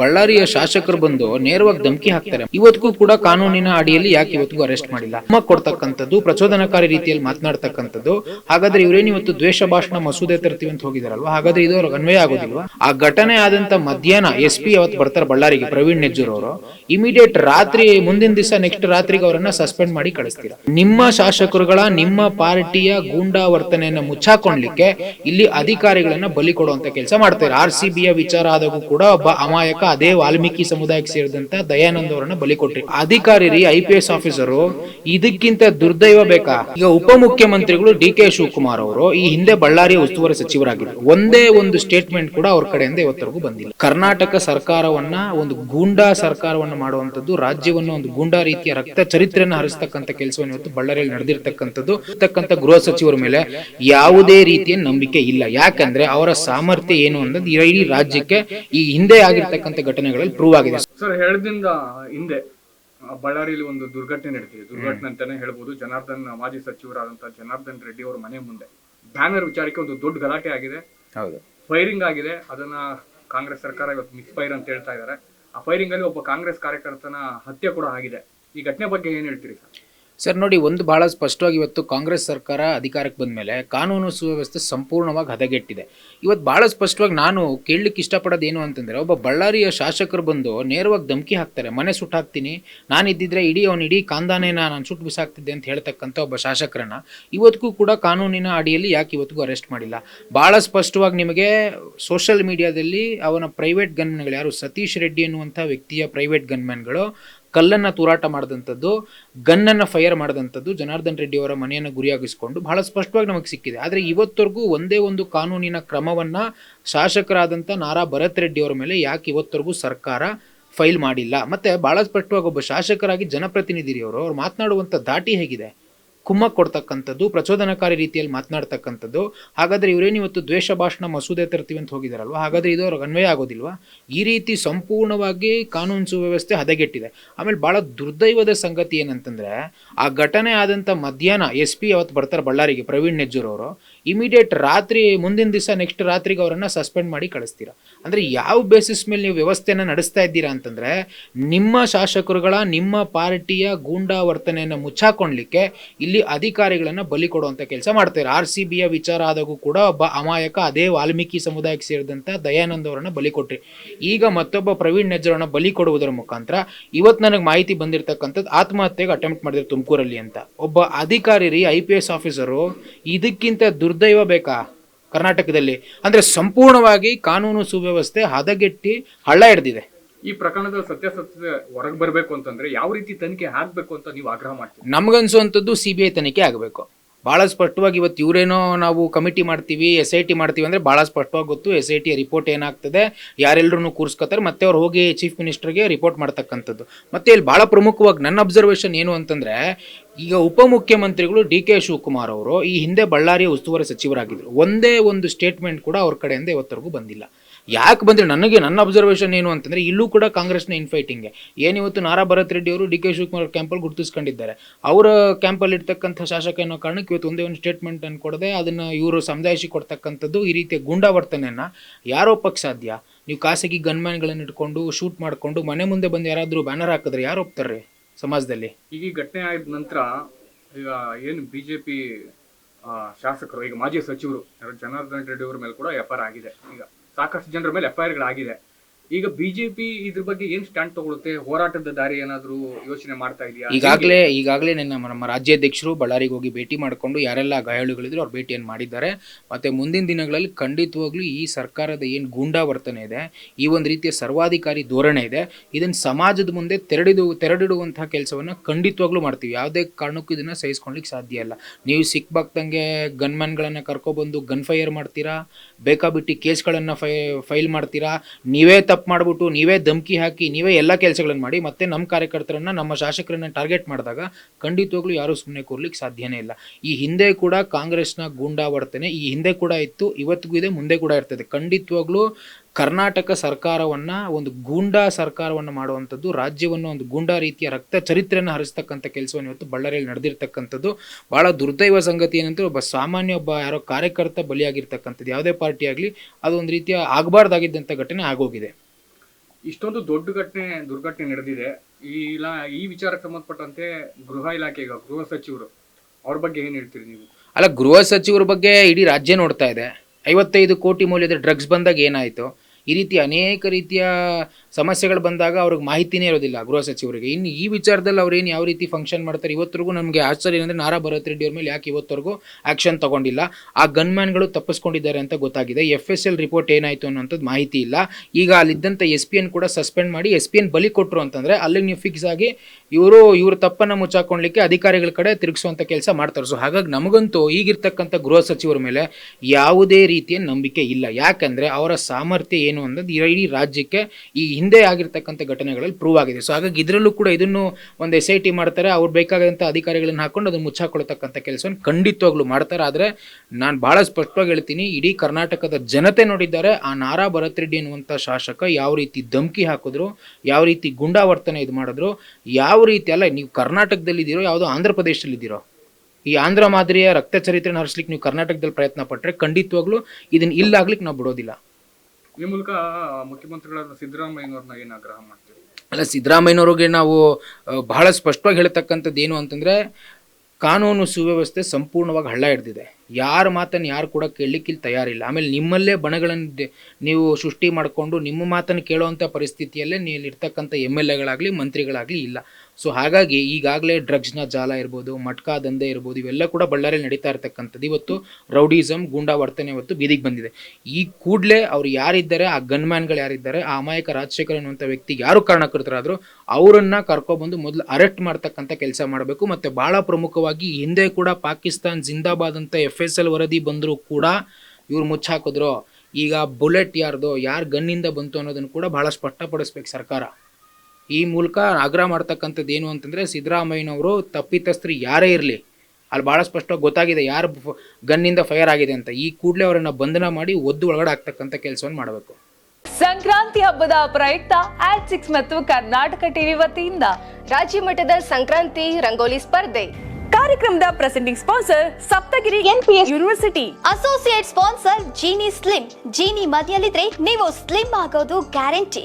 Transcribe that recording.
ಬಳ್ಳಾರಿಯ ಶಾಸಕರು ಬಂದು ನೇರವಾಗಿ ಧಮಕಿ ಹಾಕ್ತಾರೆ. ಇವತ್ತಿಗೂ ಕೂಡ ಕಾನೂನಿನ ಅಡಿಯಲ್ಲಿ ಯಾಕೆ ಇವತ್ತಿಗೂ ಅರೆಸ್ಟ್ ಮಾಡಿಲ್ಲ? ಮಕ್ಕ ಕೊಡ್ತಕ್ಕಂಥದ್ದು, ಪ್ರಚೋದನಕಾರಿ ರೀತಿಯಲ್ಲಿ ಮಾತನಾಡ್ತಕ್ಕಂಥದ್ದು. ಹಾಗಾದ್ರೆ ಇವರೇನು ಇವತ್ತು ದ್ವೇಷ ಭಾಷಣ ಮಸೂದೆ ತರ್ತೀವಿ ಅಂತ ಹೋಗಿದಾರಲ್ವಾ? ಹಾಗಾದ್ರೆ ಇದು ಅವ್ರಿಗೆ ಅನ್ವಯ ಆಗೋದಿಲ್ವಾ? ಆ ಘಟನೆ ಆದಂತ ಮಧ್ಯಾಹ್ನ ಎಸ್ ಪಿ ಅವತ್ತು ಬರ್ತಾರೆ ಬಳ್ಳಾರಿಗೆ, ಪ್ರವೀಣ್ ನೆಜ್ಜೂರ್ ಅವರು, ಇಮಿಡಿಯೇಟ್ ರಾತ್ರಿ, ಮುಂದಿನ ದಿವಸ ನೆಕ್ಸ್ಟ್ ರಾತ್ರಿಗೆ ಅವರನ್ನ ಸಸ್ಪೆಂಡ್ ಮಾಡಿ ಕಳಿಸ್ತೀರಾ? ನಿಮ್ಮ ಶಾಸಕರುಗಳ, ನಿಮ್ಮ ಪಾರ್ಟಿಯ ಗೂಂಡಾ ವರ್ತನೆಯನ್ನ ಮುಚ್ಚಾಕೊಂಡ್ಲಿಕ್ಕೆ ಇಲ್ಲಿ ಅಧಿಕಾರಿಗಳನ್ನ ಬಲಿ ಕೊಡುವಂತ ಕೆಲಸ ಮಾಡ್ತಾರೆ? ಆರ್ ಸಿ ಬಿಯ ವಿಚಾರ ಆದಾಗೂ ಕೂಡ ಒಬ್ಬ ಅಮಾಯಕ ಅದೇ ವಾಲ್ಮೀಕಿ ಸಮುದಾಯಕ್ಕೆ ಸೇರಿದಂತ ದಯಾನಂದ ಅವರನ್ನ ಬಲಿ ಕೊಟ್ರಿ. ಅಧಿಕಾರಿ ರೀ ಐ ಪಿ ಎಸ್ ಆಫೀಸರು ಇದಕ್ಕಿಂತ ದುರ್ದೈವ ಬೇಕಾ? ಈಗ ಉಪಮುಖ್ಯಮಂತ್ರಿಗಳು ಡಿ ಕೆ ಶಿವಕುಮಾರ್ ಅವರು ಈ ಹಿಂದೆ ಬಳ್ಳಾರಿಯ ಉಸ್ತುವಾರಿ ಸಚಿವರಾಗಿದ್ರು. ಒಂದೇ ಒಂದು ಸ್ಟೇಟ್ಮೆಂಟ್ ಕೂಡ ಅವ್ರ ಕಡೆಯಿಂದ ಇವತ್ತರೆಗೂ ಬಂದಿಲ್ಲ. ಕರ್ನಾಟಕ ಸರ್ಕಾರವನ್ನ, ಒಂದು ಗೂಂಡಾ ಸರ್ಕಾರವನ್ನ ಮಾಡುವಂತದ್ದು ರಾಜ್ಯವನ್ನು ಒಂದು ಗೂಂಡಾ ರೀತಿಯ ರಕ್ತ ಚರಿತ್ರೆಯನ್ನು ಹರಿಸತಕ್ಕಂತ ಕೆಲಸವನ್ನು ಇವತ್ತು ಬಳ್ಳಾರಿಯಲ್ಲಿ ನಡೆದಿರ್ತಕ್ಕಂಥದ್ದು, ಇರ್ತಕ್ಕಂಥ ಗೃಹ ಸಚಿವರ ಮೇಲೆ ಯಾವುದೇ ರೀತಿಯ ನಂಬಿಕೆ ಇಲ್ಲ. ಯಾಕಂದ್ರೆ ಅವರ ಸಾಮರ್ಥ್ಯ ಏನು ಅನ್ನೋದು ಇಡೀ ರಾಜ್ಯಕ್ಕೆ ಈ ಹಿಂದೆ ಆಗಿರ್ತಕ್ಕಂಥ ಘಟನೆಗಳಲ್ಲಿ ಪ್ರೂವ್ ಆಗಿದೆ. ಸರ್ ಹೇಳದಿಂದ ಹಿಂದೆ ಬಳ್ಳಾರಿಯಲ್ಲಿ ಒಂದು ದುರ್ಘಟನೆ ನಡೆದಿದೆ ದುರ್ಘಟನೆ ಅಂತಾನೆ ಹೇಳ್ಬೋದು. ಜನಾರ್ದನ್ ಮಾಜಿ ಸಚಿವರಾದಂತಹ ಜನಾರ್ದನ್ ರೆಡ್ಡಿ ಅವರ ಮನೆ ಮುಂದೆ. ಬ್ಯಾನರ್ ವಿಚಾರಕ್ಕೆ ಒಂದು ದೊಡ್ಡ ಗಲಾಟೆ ಆಗಿದೆ. ಹೌದು. ಫೈರಿಂಗ್ ಆಗಿದೆ. ಅದನ್ನ ಕಾಂಗ್ರೆಸ್ ಸರ್ಕಾರ ಇವತ್ತು ಮಿಸ್ ಫೈರ್ ಅಂತ ಹೇಳ್ತಾ ಇದ್ದಾರೆ ಆ ಫೈರಿಂಗ್ ಅಲ್ಲಿ ಒಬ್ಬ ಕಾಂಗ್ರೆಸ್ ಕಾರ್ಯಕರ್ತನ ಹತ್ಯೆ ಕೂಡ ಆಗಿದೆ. ಈ ಘಟನೆ ಬಗ್ಗೆ ಏನ್ ಹೇಳ್ತೀರಿ ಸರ್? ಸರ್, ನೋಡಿ, ಒಂದು ಬಹಳ ಸ್ಪಷ್ಟವಾಗಿ ಇವತ್ತು ಕಾಂಗ್ರೆಸ್ ಸರ್ಕಾರ ಅಧಿಕಾರಕ್ಕೆ ಬಂದ ಮೇಲೆ ಕಾನೂನು ಸುವ್ಯವಸ್ಥೆ ಸಂಪೂರ್ಣವಾಗಿ ಹದಗೆಟ್ಟಿದೆ. ಇವತ್ತು ಬಹಳ ಸ್ಪಷ್ಟವಾಗಿ ನಾನು ಕೇಳಲಿಕ್ಕೆ ಇಷ್ಟಪಡೋದು ಏನು ಅಂತಂದರೆ, ಒಬ್ಬ ಬಳ್ಳಾರಿಯ ಶಾಸಕರು ಬಂದು ನೇರವಾಗಿ ಧಮಕಿ ಹಾಕ್ತಾರೆ. ಮನೆ ಸುಟ್ಟು ಹಾಕ್ತೀನಿ, ನಾನು ಇದ್ದಿದ್ರೆ ಇಡೀ ಅವ್ನು ಇಡೀ ಕಾಂದಾನೇನ ನಾನು ಸುಟ್ಟು ಬಿಸಾಕ್ತಿದ್ದೆ ಅಂತ ಹೇಳ್ತಕ್ಕಂಥ ಒಬ್ಬ ಶಾಸಕರನ್ನು ಇವತ್ತಿಗೂ ಕೂಡ ಕಾನೂನಿನ ಅಡಿಯಲ್ಲಿ ಯಾಕೆ ಇವತ್ತಿಗೂ ಅರೆಸ್ಟ್ ಮಾಡಿಲ್ಲ? ಬಹಳ ಸ್ಪಷ್ಟವಾಗಿ ನಿಮಗೆ ಸೋಷಿಯಲ್ ಮೀಡಿಯಾದಲ್ಲಿ ಅವನ ಪ್ರೈವೇಟ್ ಗನ್ಮನ್ಗಳು ಯಾರು? ಸತೀಶ್ ರೆಡ್ಡಿ ಎನ್ನುವಂಥ ವ್ಯಕ್ತಿಯ ಪ್ರೈವೇಟ್ ಗನ್ಮ್ಯಾನ್ಗಳು ಕಲ್ಲನ್ನ ತೂರಾಟ ಮಾಡಿದಂಥದ್ದು, ಗನ್ನನ್ನು ಫೈರ್ ಮಾಡಿದಂಥದ್ದು ಜನಾರ್ದನ್ ರೆಡ್ಡಿ ಅವರ ಮನೆಯನ್ನು ಗುರಿಯಾಗಿಸಿಕೊಂಡು ಬಹಳ ಸ್ಪಷ್ಟವಾಗಿ ನಮಗೆ ಸಿಕ್ಕಿದೆ. ಆದರೆ ಇವತ್ತರೆಗೂ ಒಂದೇ ಒಂದು ಕಾನೂನಿನ ಕ್ರಮವನ್ನು ಶಾಸಕರಾದಂಥ ನಾರಾ ಭರತ್ ರೆಡ್ಡಿ ಅವರ ಮೇಲೆ ಯಾಕೆ ಇವತ್ತರೆಗೂ ಸರ್ಕಾರ ಫೈಲ್ ಮಾಡಿಲ್ಲ? ಮತ್ತೆ ಬಹಳ ಸ್ಪಷ್ಟವಾಗಿ ಒಬ್ಬ ಶಾಸಕರಾಗಿ ಜನಪ್ರತಿನಿಧಿರಿಯವರು ಅವ್ರು ಮಾತನಾಡುವಂಥ ದಾಟಿ ಹೇಗಿದೆ? ಕುಮ್ಮಕ್ ಕೊಡ್ತಕ್ಕಂಥದ್ದು, ಪ್ರಚೋದನಕಾರಿ ರೀತಿಯಲ್ಲಿ ಮಾತನಾಡ್ತಕ್ಕಂಥದ್ದು. ಹಾಗಾದರೆ ಇವರೇನು ಇವತ್ತು ದ್ವೇಷ ಭಾಷಣ ಮಸೂದೆ ತರ್ತೀವಿ ಅಂತ ಹೋಗಿದಾರಲ್ವ? ಹಾಗಾದರೆ ಇದು ಅವ್ರಿಗೆ ಅನ್ವಯ ಆಗೋದಿಲ್ವಾ? ಈ ರೀತಿ ಸಂಪೂರ್ಣವಾಗಿ ಕಾನೂನು ಸುವ್ಯವಸ್ಥೆ ಹದಗೆಟ್ಟಿದೆ. ಆಮೇಲೆ ಭಾಳ ದುರ್ದೈವದ ಸಂಗತಿ ಏನಂತಂದರೆ, ಆ ಘಟನೆ ಆದಂಥ ಮಧ್ಯಾಹ್ನ ಎಸ್ ಪಿ ಅವತ್ತು ಬರ್ತಾರೆ ಬಳ್ಳಾರಿಗೆ, ಪ್ರವೀಣ್ ನೆಜ್ಜೂರ್ ಅವರು ಇಮಿಡಿಯೇಟ್ ರಾತ್ರಿ, ಮುಂದಿನ ದಿವಸ ನೆಕ್ಸ್ಟ್ ರಾತ್ರಿಗೆ ಅವರನ್ನು ಸಸ್ಪೆಂಡ್ ಮಾಡಿ ಕಳಿಸ್ತೀರಾ? ಅಂದ್ರೆ ಯಾವ ಬೇಸಿಸ್ ಮೇಲೆ ನೀವು ವ್ಯವಸ್ಥೆಯನ್ನು ನಡೆಸ್ತಾ ಇದ್ದೀರಾ ಅಂತಂದ್ರೆ, ನಿಮ್ಮ ಶಾಸಕರುಗಳ, ನಿಮ್ಮ ಪಾರ್ಟಿಯ ಗೂಂಡಾ ವರ್ತನೆಯನ್ನು ಮುಚ್ಚಾಕೊಂಡ್ಲಿಕ್ಕೆ ಇಲ್ಲಿ ಅಧಿಕಾರಿಗಳನ್ನು ಬಲಿ ಕೊಡುವಂಥ ಕೆಲಸ ಮಾಡ್ತಾರೆ ಆರ್ ಸಿ ಬಿಯ ವಿಚಾರ ಆದಾಗೂ ಕೂಡ ಒಬ್ಬ ಅಮಾಯಕ, ಅದೇ ವಾಲ್ಮೀಕಿ ಸಮುದಾಯಕ್ಕೆ ಸೇರಿದಂಥ ದಯಾನಂದ್ ಅವರನ್ನು ಬಲಿ ಕೊಟ್ರಿ. ಈಗ ಮತ್ತೊಬ್ಬ ಪ್ರವೀಣ್ ನೆಜ್ಜರನ್ನು ಬಲಿ ಕೊಡುವುದರ ಮುಖಾಂತರ ಇವತ್ತು ನನಗೆ ಮಾಹಿತಿ ಬಂದಿರತಕ್ಕಂಥದ್ದು ಆತ್ಮಹತ್ಯೆಗೆ ಅಟೆಂಪ್ಟ್ ಮಾಡಿದ್ರು ತುಮಕೂರಲ್ಲಿ ಅಂತ. ಒಬ್ಬ ಅಧಿಕಾರಿ ರೀ ಐ ಪಿ ಎಸ್ ಆಫೀಸರು ಇದಕ್ಕಿಂತ ದುರ್ದೈವ ಬೇಕಾ ಕರ್ನಾಟಕದಲ್ಲಿ? ಅಂದ್ರೆ ಸಂಪೂರ್ಣವಾಗಿ ಕಾನೂನು ಸುವ್ಯವಸ್ಥೆ ಹದಗೆಟ್ಟಿ ಹಳ್ಳ ಹಿಡ್ದಿದೆ. ಈ ಪ್ರಕರಣದ ಸತ್ಯಾಸತ್ಯ ಹೊರಗೆ ಬರಬೇಕು ಅಂತಂದ್ರೆ ಯಾವ ರೀತಿ ತನಿಖೆ ಆಗ್ಬೇಕು ಅಂತ ನೀವು ಆಗ್ರಹ ಮಾಡ್ತೀರಿ? ನಮಗನ್ಸುವಂಥದ್ದು ಸಿ ಬಿ ಐ ತನಿಖೆ ಆಗಬೇಕು. ಭಾಳ ಸ್ಪಷ್ಟವಾಗಿ ಇವತ್ತು ಇವರೇನೋ ನಾವು ಕಮಿಟಿ ಮಾಡ್ತೀವಿ ಎಸ್ ಐ ಟಿ ಮಾಡ್ತೀವಿ ಅಂದರೆ ಭಾಳ ಸ್ಪಷ್ಟವಾಗಿ ಗೊತ್ತು ಎಸ್ ಐ ಟಿಯ ರಿಪೋರ್ಟ್ ಏನಾಗ್ತದೆ ಯಾರೆಲ್ಲರೂ ಕೂರಿಸ್ಕೋತಾರೆ, ಮತ್ತೆ ಅವ್ರು ಹೋಗಿ ಚೀಫ್ ಮಿನಿಸ್ಟರ್ಗೆ ರಿಪೋರ್ಟ್ ಮಾಡ್ತಕ್ಕಂಥದ್ದು. ಮತ್ತೆ ಇಲ್ಲಿ ಭಾಳ ಪ್ರಮುಖವಾಗಿ ನನ್ನ ಅಬ್ಸರ್ವೇಷನ್ ಏನು ಅಂತಂದರೆ, ಈಗ ಉಪಮುಖ್ಯಮಂತ್ರಿಗಳು ಡಿ ಕೆ ಶಿವಕುಮಾರ್ ಅವರು ಈ ಹಿಂದೆ ಬಳ್ಳಾರಿಯ ಉಸ್ತುವಾರಿ ಸಚಿವರಾಗಿದ್ದರು ಒಂದೇ ಒಂದು ಸ್ಟೇಟ್ಮೆಂಟ್ ಕೂಡ ಅವ್ರ ಕಡೆಯಿಂದ ಇವತ್ತರೆಗೂ ಬಂದಿಲ್ಲ. ಯಾಕೆ ಬಂದ್ರೆ ನನಗೆ ನನ್ನ ಅಬ್ಸರ್ವೇಷನ್ ಏನು ಅಂತಂದರೆ, ಇಲ್ಲೂ ಕೂಡ ಕಾಂಗ್ರೆಸ್ನ ಇನ್ಫೈಟಿಂಗ್ ಏನಿವತ್ತು ನಾರಾ ಭರತ್ ರೆಡ್ಡಿ ಅವರು ಡಿ ಕೆ ಶಿವಕುಮಾರ್ ಕ್ಯಾಂಪಲ್ಲಿ ಗುರುತಿಸ್ಕೊಂಡಿದ್ದಾರೆ. ಅವರ ಕ್ಯಾಂಪಲ್ಲಿ ಇರ್ತಕ್ಕಂಥ ಶಾಸಕ ಅನ್ನೋ ಕಾರಣಕ್ಕೆ ಇವತ್ತು ಒಂದೇ ಒಂದು ಸ್ಟೇಟ್ಮೆಂಟ್ ಅನ್ನು ಕೊಡದೆ ಅದನ್ನು ಇವರು ಸಮುದಾಯಿಸಿ ಕೊಡ್ತಕ್ಕಂಥದ್ದು ಈ ರೀತಿಯ ಗೂಂಡಾವರ್ತನೆಯನ್ನ ಯಾರೋ ಪಕ್ಷ ಸಾಧ್ಯ? ನೀವು ಖಾಸಗಿ ಗನ್ಮ್ಯಾನ್ಗಳನ್ನು ಇಟ್ಕೊಂಡು ಶೂಟ್ ಮಾಡಿಕೊಂಡು ಮನೆ ಮುಂದೆ ಬಂದು ಯಾರಾದರೂ ಬ್ಯಾನರ್ ಹಾಕಿದ್ರೆ ಯಾರು ಒಪ್ತಾರೆ ಸಮಾಜದಲ್ಲಿ? ಈಗ ಈ ಘಟನೆ ಆದ ನಂತರ ಈಗ ಏನು ಬಿಜೆಪಿ ಶಾಸಕರು, ಈಗ ಮಾಜಿ ಸಚಿವರು ಜನಾರ್ದನ್ ರೆಡ್ಡಿ ಅವರ ಮೇಲೆ ಕೂಡ ವ್ಯಾಪಾರ ಆಗಿದೆ. ಈಗ ಸಾಕಷ್ಟು ಜನರ ಮೇಲೆ ಎಫ್ ಗಳಾಗಿದೆ. ಈಗ ಬಿಜೆಪಿ ಇದ್ರ ಬಗ್ಗೆ ಏನ್ ಸ್ಟ್ಯಾಂಡ್ ತಗೊಳುತ್ತೆ? ಹೋರಾಟದ ದಾರಿ ಏನಾದ್ರು ಯೋಚನೆ ಮಾಡ್ತಾ ಇದೆಯಾ? ಈಗಾಗಲೇ ಈಗಾಗಲೇ ನಮ್ಮ ನಮ್ಮ ರಾಜ್ಯಾಧ್ಯಕ್ಷರು ಬಳ್ಳಾರಿಗೆ ಹೋಗಿ ಭೇಟಿ ಮಾಡಿಕೊಂಡು ಯಾರೆಲ್ಲ ಗಾಯಾಳುಗಳಿದ್ರು ಅವ್ರು ಭೇಟಿಯನ್ನು ಮಾಡಿದ್ದಾರೆ. ಮತ್ತೆ ಮುಂದಿನ ದಿನಗಳಲ್ಲಿ ಖಂಡಿತವಾಗ್ಲೂ ಈ ಸರ್ಕಾರದ ಏನು ಗೂಂಡಾ ವರ್ತನೆ ಇದೆ, ಈ ಒಂದು ರೀತಿಯ ಸರ್ವಾಧಿಕಾರಿ ಧೋರಣೆ ಇದೆ, ಇದನ್ನು ಸಮಾಜದ ಮುಂದೆ ತೆರಡಿದು ತೆರಡಿಡುವಂತಹ ಕೆಲಸವನ್ನು ಖಂಡಿತವಾಗ್ಲೂ ಮಾಡ್ತೀವಿ. ಯಾವುದೇ ಕಾರಣಕ್ಕೂ ಇದನ್ನು ಸಹಿಸ್ಕೊಳ್ಲಿಕ್ಕೆ ಸಾಧ್ಯ ಇಲ್ಲ. ನೀವು ಸಿಕ್ಬಾಕ್ದಂಗೆ ಗನ್ಮ್ಯಾನ್ಗಳನ್ನು ಕರ್ಕೊಬಂದು ಗನ್ ಫೈರ್ ಮಾಡ್ತೀರಾ? ಬೇಕಾಬಿಟ್ಟಿ ಕೇಸ್ಗಳನ್ನು ಫೈ, ಫೈಲ್ ಮಾಡ್ತೀರಾ? ನೀವೇ ಮಾಡಿಬಿಟ್ಟು ನೀವೇ ಧಮಕಿ ಹಾಕಿ, ನೀವೇ ಎಲ್ಲ ಕೆಲಸಗಳನ್ನು ಮಾಡಿ, ಮತ್ತೆ ನಮ್ಮ ಕಾರ್ಯಕರ್ತರನ್ನ, ನಮ್ಮ ಶಾಸಕರನ್ನ ಟಾರ್ಗೆಟ್ ಮಾಡಿದಾಗ ಖಂಡಿತವಾಗ್ಲೂ ಯಾರೂ ಸುಮ್ಮನೆ ಕೂರ್ಲಿಕ್ಕೆ ಸಾಧ್ಯನೇ ಇಲ್ಲ. ಈ ಹಿಂದೆ ಕೂಡ ಕಾಂಗ್ರೆಸ್ನ ಗೂಂಡಾ ವರ್ತನೆ ಈ ಹಿಂದೆ ಕೂಡ ಇತ್ತು, ಇವತ್ತಿಗೂ ಇದೆ, ಮುಂದೆ ಕೂಡ ಇರ್ತದೆ. ಖಂಡಿತವಾಗ್ಲೂ ಕರ್ನಾಟಕ ಸರ್ಕಾರವನ್ನು, ಒಂದು ಗೂಂಡಾ ಸರ್ಕಾರವನ್ನು ಮಾಡುವಂಥದ್ದು, ರಾಜ್ಯವನ್ನು ಒಂದು ಗೂಂಡಾ ರೀತಿಯ ರಕ್ತ ಚರಿತ್ರೆಯನ್ನು ಹರಿಸ್ತಕ್ಕಂಥ ಕೆಲಸವನ್ನು ಇವತ್ತು ಬಳ್ಳಾರಿಯಲ್ಲಿ ನಡೆದಿರ್ತಕ್ಕಂಥದ್ದು ಭಾಳ ದುರ್ದೈವ ಸಂಗತಿ ಏನಂದ್ರೆ ಒಬ್ಬ ಸಾಮಾನ್ಯ ಒಬ್ಬ ಯಾರೋ ಕಾರ್ಯಕರ್ತ ಬಲಿಯಾಗಿರ್ತಕ್ಕಂಥದ್ದು, ಯಾವುದೇ ಪಾರ್ಟಿ ಆಗಲಿ, ಅದೊಂದು ರೀತಿಯ ಆಗಬಾರ್ದಾಗಿದ್ದಂಥ ಘಟನೆ ಆಗೋಗಿದೆ. ಇಷ್ಟೊಂದು ದೊಡ್ಡ ಘಟನೆ, ದುರ್ಘಟನೆ ನಡೆದಿದೆ. ಈ ಇಲಾ, ಈ ವಿಚಾರಕ್ಕೆ ಸಂಬಂಧಪಟ್ಟಂತೆ ಗೃಹ ಇಲಾಖೆ ಗೃಹ ಸಚಿವರು ಅವ್ರ ಬಗ್ಗೆ ಏನು ಹೇಳ್ತೀರಿ ನೀವು? ಅಲ್ಲ, ಗೃಹ ಸಚಿವರ ಬಗ್ಗೆ ಇಡೀ ರಾಜ್ಯ ನೋಡ್ತಾ ಇದೆ. ಐವತ್ತೈದು ಕೋಟಿ ಮೌಲ್ಯದ ಡ್ರಗ್ಸ್ ಬಂದಾಗ ಏನಾಯಿತು? ಈ ರೀತಿ ಅನೇಕ ರೀತಿಯ ಸಮಸ್ಯೆಗಳು ಬಂದಾಗ ಅವ್ರಿಗೆ ಮಾಹಿತಿನೇ ಇರೋದಿಲ್ಲ ಗೃಹ ಸಚಿವರಿಗೆ. ಇನ್ನು ಈ ವಿಚಾರದಲ್ಲಿ ಅವ್ರು ಏನು ಯಾವ ರೀತಿ ಫಂಕ್ಷನ್ ಮಾಡ್ತಾರೆ, ಇವತ್ತರೆಗೂ ನಮಗೆ ಆಶ್ಚರ್ಯ ಏನಂದರೆ ನಾರಾ ಭರತ್ ರೆಡ್ಡಿ ಅವ್ರ ಮೇಲೆ ಯಾಕೆ ಇವತ್ತರೆಗೂ ಆ್ಯಕ್ಷನ್ ತಗೊಂಡಿಲ್ಲ. ಆ ಗನ್ಮ್ಯಾನ್ಗಳು ತಪ್ಪಿಸ್ಕೊಂಡಿದ್ದಾರೆ ಅಂತ ಗೊತ್ತಾಗಿದೆ. ಎಫ್ ಎಸ್ ಎಲ್ ರಿಪೋರ್ಟ್ ಏನಾಯಿತು ಅನ್ನೋಂಥದ್ದು ಮಾಹಿತಿ ಇಲ್ಲ. ಈಗ ಅಲ್ಲಿದ್ದಂಥ ಎಸ್ ಪಿ ಎನ್ ಕೂಡ ಸಸ್ಪೆಂಡ್ ಮಾಡಿ ಎಸ್ ಪಿ ಎನ್ ಬಲಿ ಕೊಟ್ಟರು ಅಂತಂದರೆ ಅಲ್ಲಿಗೆ ನೀವು ಫಿಕ್ಸ್ ಆಗಿ ಇವರು, ಇವ್ರ ತಪ್ಪನ್ನು ಮುಚ್ಚಾಕೊಳ್ಳಿಕ್ಕೆ ಅಧಿಕಾರಿಗಳ ಕಡೆ ತಿರುಗಿಸುವಂಥ ಕೆಲಸ ಮಾಡ್ತಾರೆ. ಸೊ ಹಾಗಾಗಿ ನಮಗಂತೂ ಈಗಿರ್ತಕ್ಕಂಥ ಗೃಹ ಸಚಿವರ ಮೇಲೆ ಯಾವುದೇ ರೀತಿಯ ನಂಬಿಕೆ ಇಲ್ಲ. ಯಾಕಂದರೆ ಅವರ ಸಾಮರ್ಥ್ಯ ಏನು ಅನ್ನೋದು ಇಡೀ ರಾಜ್ಯಕ್ಕೆ ಈ ಹಿಂದೆ ಆಗಿರ್ತಕ್ಕಂಥ ಘಟನೆಗಳಲ್ಲಿ ಪ್ರೂವ್ ಆಗಿದೆ. ಸೊ ಹಾಗಾಗಿ ಇದರಲ್ಲೂ ಕೂಡ ಇದನ್ನು ಒಂದು ಎಸ್ ಐ ಟಿ ಮಾಡ್ತಾರೆ, ಅವ್ರು ಬೇಕಾದಂಥ ಅಧಿಕಾರಿಗಳನ್ನು ಹಾಕೊಂಡು ಅದನ್ನು ಮುಚ್ಚಾಕೊಳ್ತಕ್ಕಂಥ ಕೆಲಸವನ್ನು ಖಂಡಿತವಾಗ್ಲೂ ಮಾಡ್ತಾರೆ. ಆದರೆ ನಾನು ಭಾಳ ಸ್ಪಷ್ಟವಾಗಿ ಹೇಳ್ತೀನಿ, ಇಡೀ ಕರ್ನಾಟಕದ ಜನತೆ ನೋಡಿದ್ದಾರೆ, ಆ ನಾರಾ ಭರತ್ ರೆಡ್ಡಿ ಅನ್ನುವಂಥ ಶಾಸಕ ಯಾವ ರೀತಿ ಧಮಕಿ ಹಾಕಿದ್ರು, ಯಾವ ರೀತಿ ಗುಂಡಾವರ್ತನೆ ಇದು ಮಾಡಿದ್ರು, ಯಾವ ರೀತಿ, ಅಲ್ಲ, ನೀವು ಕರ್ನಾಟಕದಲ್ಲಿದ್ದೀರೋ, ಯಾವುದೋ ಆಂಧ್ರ ಪ್ರದೇಶದಲ್ಲಿದ್ದೀರೋ, ಈ ಆಂಧ್ರ ಮಾದರಿಯ ರಕ್ತ ಚರಿತ್ರೆ ಹರಿಸ್ಲಿಕ್ಕೆ ನೀವು ಕರ್ನಾಟಕದಲ್ಲಿ ಪ್ರಯತ್ನ ಪಟ್ಟರೆ ಖಂಡಿತವಾಗ್ಲೂ ಇದನ್ನ ಇಲ್ಲಾಗ್ಲಿಕ್ಕೆ ನಾವು ಬಿಡೋದಿಲ್ಲ. ಈ ಮೂಲಕ ಮುಖ್ಯಮಂತ್ರಿಗಳಾದ ಸಿದ್ದರಾಮಯ್ಯನವ್ರನ್ನ ಏನು ಆಗ್ರಹ ಮಾಡ್ತೀವಿ ಅಲ್ಲ, ಸಿದ್ದರಾಮಯ್ಯನವ್ರಿಗೆ ನಾವು ಬಹಳ ಸ್ಪಷ್ಟವಾಗಿ ಹೇಳ್ತಕ್ಕಂಥದ್ದು ಏನು ಅಂತಂದರೆ, ಕಾನೂನು ಸುವ್ಯವಸ್ಥೆ ಸಂಪೂರ್ಣವಾಗಿ ಹಳ್ಳ ಹಿಡ್ದಿದೆ. ಯಾರ ಮಾತನ್ನು ಯಾರು ಕೂಡ ಕೇಳಲಿಕ್ಕೆ ಇಲ್ಲಿ ತಯಾರಿಲ್ಲ. ಆಮೇಲೆ ನಿಮ್ಮಲ್ಲೇ ಬಣಗಳನ್ನು ನೀವು ಸೃಷ್ಟಿ ಮಾಡಿಕೊಂಡು ನಿಮ್ಮ ಮಾತನ್ನು ಕೇಳುವಂಥ ಪರಿಸ್ಥಿತಿಯಲ್ಲೇ ನೀವು ಇರ್ತಕ್ಕಂಥ ಎಂ ಎಲ್ ಎಗಳಾಗಲಿ, ಮಂತ್ರಿಗಳಾಗಲಿ ಇಲ್ಲ. ಸೊ ಹಾಗಾಗಿ ಈಗಾಗಲೇ ಡ್ರಗ್ಸ್ನ ಜಾಲ ಇರ್ಬೋದು, ಮಟ್ಕಾ ದಂಧೆ ಇರ್ಬೋದು, ಇವೆಲ್ಲ ಕೂಡ ಬಳ್ಳಾರಿಯಲ್ಲಿ ನಡೀತಾ ಇರ್ತಕ್ಕಂಥದ್ದು. ಇವತ್ತು ರೌಡಿಸಮ್ ಗೂಂಡಾವರ್ತನೆ ಇವತ್ತು ಬೀದಿಗೆ ಬಂದಿದೆ. ಈ ಕೂಡಲೇ ಅವ್ರು ಯಾರಿದ್ದಾರೆ, ಆ ಗನ್ಮ್ಯಾನ್ಗಳು ಯಾರಿದ್ದಾರೆ, ಆ ಅಮಾಯಕ ರಾಜಶೇಖರ್ ಅನ್ನುವಂಥ ವ್ಯಕ್ತಿಗೆ ಯಾರು ಕಾರಣಕರ್ತರಾದರೂ, ಅವರನ್ನು ಕರ್ಕೊಬಂದು ಮೊದಲು ಅರೆಸ್ಟ್ ಮಾಡ್ತಕ್ಕಂಥ ಕೆಲಸ ಮಾಡಬೇಕು. ಮತ್ತು ಭಾಳ ಪ್ರಮುಖವಾಗಿ ಹಿಂದೆ ಕೂಡ ಪಾಕಿಸ್ತಾನ್, ಜಿಂದಾಬಾದ್ ಅಂತ ಎಫ್ ಎಸ್ ಎಲ್ ವರದಿ ಬಂದರೂ ಕೂಡ ಇವ್ರು ಮುಚ್ಚಾಕಿದ್ರು. ಈಗ ಬುಲೆಟ್ ಯಾರ್ದೋ, ಯಾರು ಗನ್ನಿಂದ ಬಂತು ಅನ್ನೋದನ್ನು ಕೂಡ ಭಾಳ ಸ್ಪಷ್ಟಪಡಿಸ್ಬೇಕು ಸರ್ಕಾರ. ಈ ಮೂಲಕ ಆಗ್ರಹ ಮಾಡ್ತಕ್ಕಂಥದ್ದು ಏನು ಅಂತಂದರೆ ಸಿದ್ದರಾಮಯ್ಯನವರು ತಪ್ಪಿತಸ್ಥರು ಯಾರೇ ಇರಲಿ, ಅಲ್ಲಿ ಭಾಳ ಸ್ಪಷ್ಟವಾಗಿ ಗೊತ್ತಾಗಿದೆ ಯಾರು ಗನ್ನಿಂದ ಫೈರ್ ಆಗಿದೆ ಅಂತ. ಈ ಕೂಡಲೇ ಅವರನ್ನು ಬಂಧನ ಮಾಡಿ ಒದ್ದು ಒಳಗಡೆ ಆಗ್ತಕ್ಕಂಥ ಕೆಲಸವನ್ನು ಮಾಡಬೇಕು. ಸಂಕ್ರಾಂತಿ ಹಬ್ಬದ ಪ್ರಯುಕ್ತ ಆಟ್ ಸಿಕ್ಸ್ ಮತ್ತು ಕರ್ನಾಟಕ ಟಿವಿ ವತಿಯಿಂದ ರಾಜ್ಯ ಮಟ್ಟದ ಸಂಕ್ರಾಂತಿ ರಂಗೋಲಿ ಸ್ಪರ್ಧೆ. ಕಾರ್ಯಕ್ರಮದ presenting sponsor Saptagiri NPS university associate sponsor Jeeni slim. Jeeni ಮನೆಯಲ್ಲಿದ್ರೆ ನೀವು ಸ್ಲಿಮ್ ಆಗೋದು guarantee.